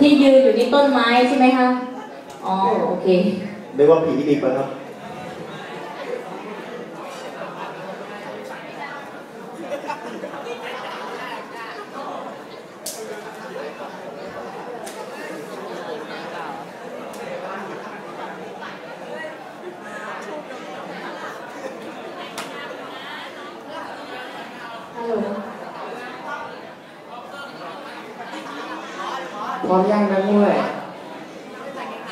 ที่ยืนอยู่ที่ต้นไม้ใช่ไหมคะ อ๋อ โอเค เรียกว่าผีดิบนะครับ พร้อมยังนะมวย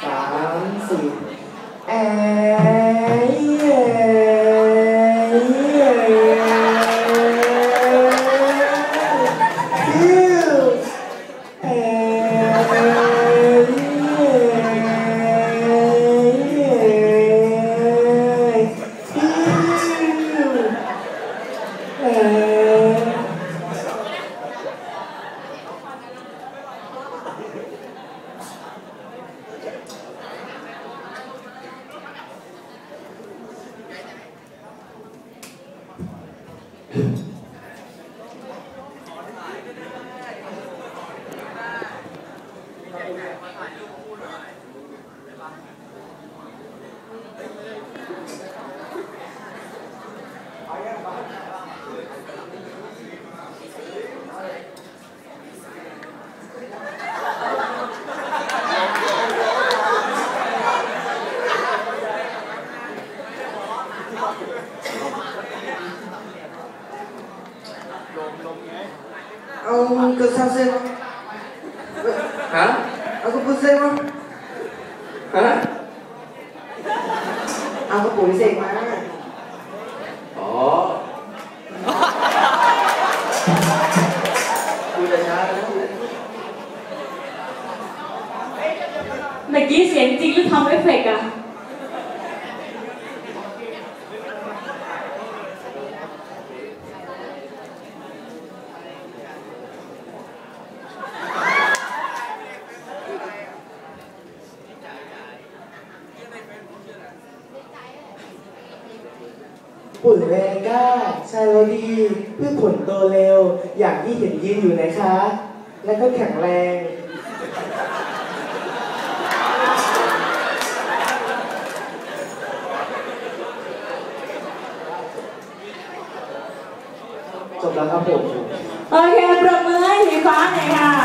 สามสี่เอ้ยเอ้ยเอ้ยฮิวเอ้ยเอ้ย ฮิวเอ้ย Ông ke sasen. Hả? Aku pusing không Hả? Aku pusing mah. Ồ. Mày chỉ xiển chính lúc không ép phịch à? สียงจริงกต์อะปุ๋ยเวก้า ชาโลดีพืชผลโตเร็ว อย่างที่เห็นยืนอยู่นะคะ และก็แข็งแรง จบแล้วครับผม โอเค ปรบมือให้สีฟ้าหน่อยค่ะ